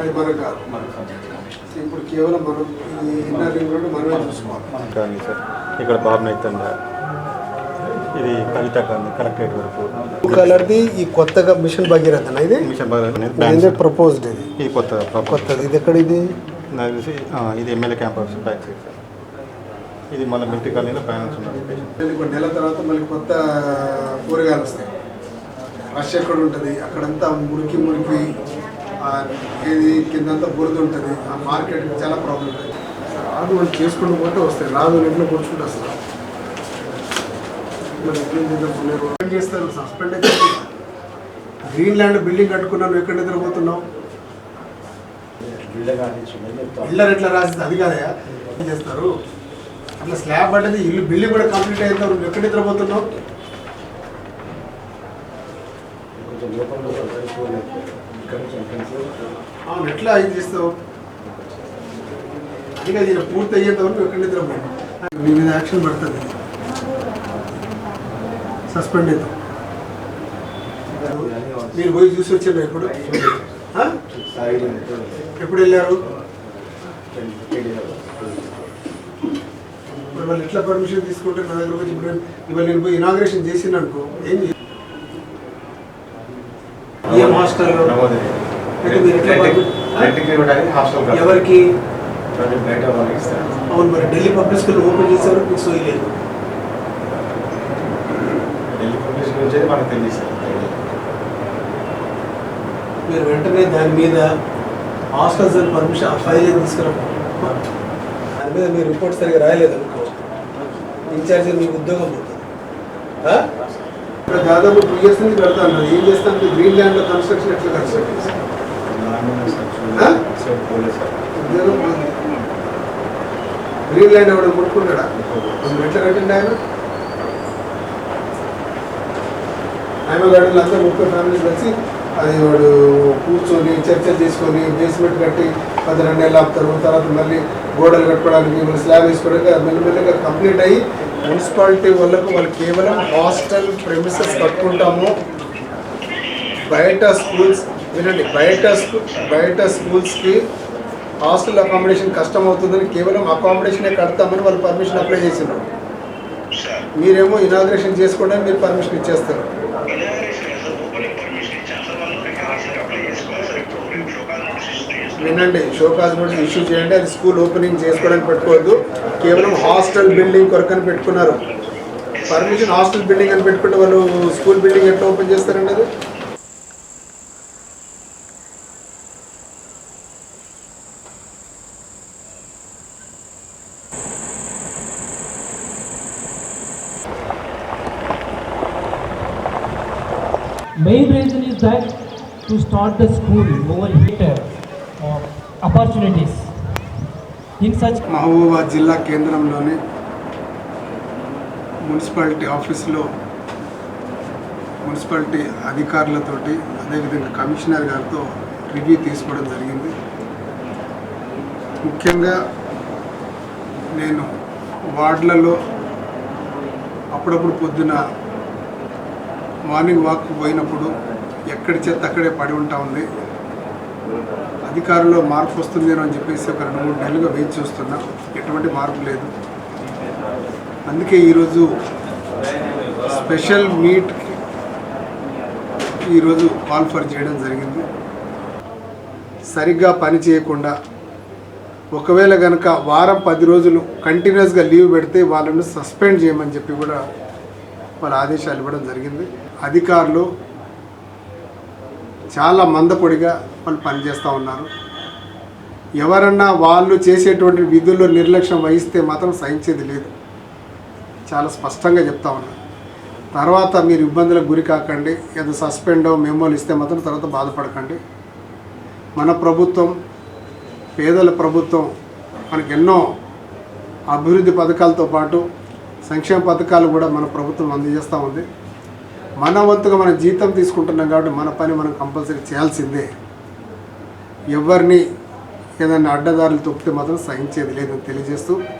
అది మనకు కాదు. ఇప్పుడు కేవలం మనం ఈ ఇన్నర్ రింగ్ రోడ్ మనమే చూసుకోవాలి. కానీ సార్ ఇక్కడ బాబు ఇది కవిత కానీ కలెక్టరేట్ వరకు. బ్లూ కలర్ది ఈ కొత్తగా మిషన్ భగీరథ ఇది? మిషన్ బ్యాంక్ ప్రపోజ్డ్ ఇది ఇది? కొత్త కొత్తది ఇది ఎక్కడ ఇది? నాకు తెలిసి ఇది MLA campus back side sir. ఇది మన మిలిటరీ కాలనీలో ఫైనాన్స్ ఉన్న లొకేషన్ మళ్ళీ కొన్ని నెలల తర్వాత మళ్ళీ కొత్త కూరగాయలు వస్తాయి. రష్ ఎక్కడ ఉంటుంది? అక్కడంతా మురికి మురికి ఏది కిందంతా బురద ఉంటుంది ఆ మార్కెట్కి చాలా ప్రాబ్లం ఉంటుంది రాదు వాళ్ళు చేసుకుంటూ పోతే వస్తాయి రాదు ఇంట్లో కూర్చుంటే అసలు? ఏం చేస్తారు? సస్పెండ్ అయితే గ్రీన్ ల్యాండ్ బిల్డింగ్ కట్టుకున్నాను ఎక్కడ నిద్రపోతున్నావు ఇల్లర్ ఎట్లా రాసింది? అది కాదయా ఏం చేస్తారు? అట్లా స్లాబ్ పడ్డది ఇల్లు బిల్డింగ్ కూడా కంప్లీట్ తర్వాత నువ్వు ఎక్కడ నిద్రపోతున్నావు అవును ఎట్లా ఇది చేస్తావు? అది దీని పూర్తి అయ్యేంత వరకు ఎక్కడ నిద్రపోయావు మీ మీద యాక్షన్ పడుతుంది. సస్పెండ్ అవుతాం. మీరు పోయి చూసి వచ్చారు ఎప్పుడు? ఎప్పుడు వెళ్ళారు? మరి వాళ్ళు ఎట్లా పర్మిషన్ తీసుకుంటే నా దగ్గర వచ్చి ఇప్పుడు ఇవాళ నేను పోయి ఇనాగ్రేషన్ చేసిన అనుకో ఏం చేయ- ఏం హాస్టల్ నమోదయ అయితే మీరు ఎట్లా పంపి- ఆ? రెంట్కి ఇవ్వడానికి హాస్టల్ కాదు. ఎవరికి? అవును మరి ఢిల్లీ పబ్లిక్ స్కూల్ ఓపెన్ చేసేవారు మీకు తెలియదు. సార్ మీరు వెంటనే దాని మీద హాస్టల్స్ పర్మిషన్ ఆ ఫైల్ ఏది తీసుకురా? దాని మీద మీరు రిపోర్ట్ సరిగా రాయలేదు అనుకో. ఇన్ఛార్జ్ మీకు ఉద్యోగం పోతుంది? ఇక్కడ దాదాపు టూ ఇయర్స్ నుంచి పెడతా అన్నారు ఏం చేస్తాను గ్రీన్ ల్యాండ్ కన్స్ట్రక్షన్ ఎట్లా కన్స్ట్రక్ట్ గ్రీన్ ల్యాండ్ ఎవడ మీరు ఎట్లా కట్టిండి ఆయన? ఆయన గార్డెన్లో అంతా ముప్పై ఫ్యామిలీస్ కలిసి అది వాడు కూర్చొని చర్చలు చేసుకొని బేస్మెంట్ కట్టి పది రెండు నెలలు ఆపుతారు. తర్వాత మళ్ళీ గోడలు కట్టుకోవడానికి మళ్ళీ స్లాబ్ వేసుకోవడానికి మెల్లమెల్లగా కంప్లీట్ అయ్యి మున్సిపాలిటీ వాళ్ళకు వాళ్ళు కేవలం హాస్టల్ ప్రెమిసెస్ కట్టుకుంటాము. బయట స్కూల్స్ వినండి బయట బయట స్కూల్స్కి హాస్టల్ అకామిడేషన్ కష్టం అవుతుందని కేవలం అకామిడేషనే కడతామని వాళ్ళు పర్మిషన్ అప్లై చేసినారు మీరేమో ఇనాగ్రేషన్ చేసుకోవడానికి మీరు పర్మిషన్ ఇచ్చేస్తారు. వినండి. షోకాజ్ నోటీస్ ఇష్యూ చేయండి. అది స్కూల్ ఓపెనింగ్ చేసుకోవడానికి పెట్టుకోవద్దు. కేవలం హాస్టల్ బిల్డింగ్ కొరకని పెట్టుకున్నారు. పర్మిషన్ హాస్టల్ బిల్డింగ్ అని పెట్టుకుంటే వాళ్ళు స్కూల్ బిల్డింగ్ ఎట్లా ఓపెన్ చేస్తారండి అది? Main reason is that to start the school over here, opportunities in such Mahabubabad జిల్లా కేంద్రంలోని మున్సిపాలిటీ ఆఫీస్లో మున్సిపాలిటీ అధికారులతోటి అదేవిధంగా కమిషనర్ గారితో రివ్యూ తీసుకోవడం జరిగింది. ముఖ్యంగా నేను వార్డులలో అప్పుడప్పుడు పొద్దున మార్నింగ్ వాక్ పోయినప్పుడు ఎక్కడి చెత్త అక్కడే పడి ఉంటా ఉంది. అధికారంలో మార్పు వస్తుందేమో అని చెప్పేసి ఒక రెండు మూడు నెలలుగా వేచి చూస్తున్నా. ఎటువంటి మార్పు లేదు. అందుకే ఈరోజు స్పెషల్ మీట్ ఈరోజు కాల్ చేయడం జరిగింది. సరిగ్గా పని చేయకుండా ఒకవేళ కనుక వారం పది రోజులు కంటిన్యూస్గా లీవ్ పెడితే వాళ్ళను సస్పెండ్ చేయమని చెప్పి కూడా వాళ్ళ ఆదేశాలు ఇవ్వడం జరిగింది. అధికారులు చాలా మందపొడిగా వాళ్ళు పనిచేస్తూ ఉన్నారు. ఎవరన్నా వాళ్ళు చేసేటువంటి విధుల్లో నిర్లక్ష్యం వహిస్తే మాత్రం సహించేది లేదు. చాలా స్పష్టంగా చెప్తా ఉన్నారు తర్వాత మీరు ఇబ్బందులకు గురి కాకండి ఏదో సస్పెండో మెమోలు ఇస్తే మాత్రం తర్వాత బాధపడకండి. మన ప్రభుత్వం పేదల ప్రభుత్వం మనకి ఎన్నో అభివృద్ధి పథకాలతో పాటు సంక్షేమ పథకాలు కూడా మన ప్రభుత్వం అందజేస్తూ ఉంది. మన వంతుగా మనం జీతం తీసుకుంటున్నాం కాబట్టి మన పని మనం కంపల్సరీ చేయాల్సిందే. ఎవరిని ఏదైనా అడ్డదారులు తొక్కితే మాత్రం సహించేది లేదని తెలియజేస్తూ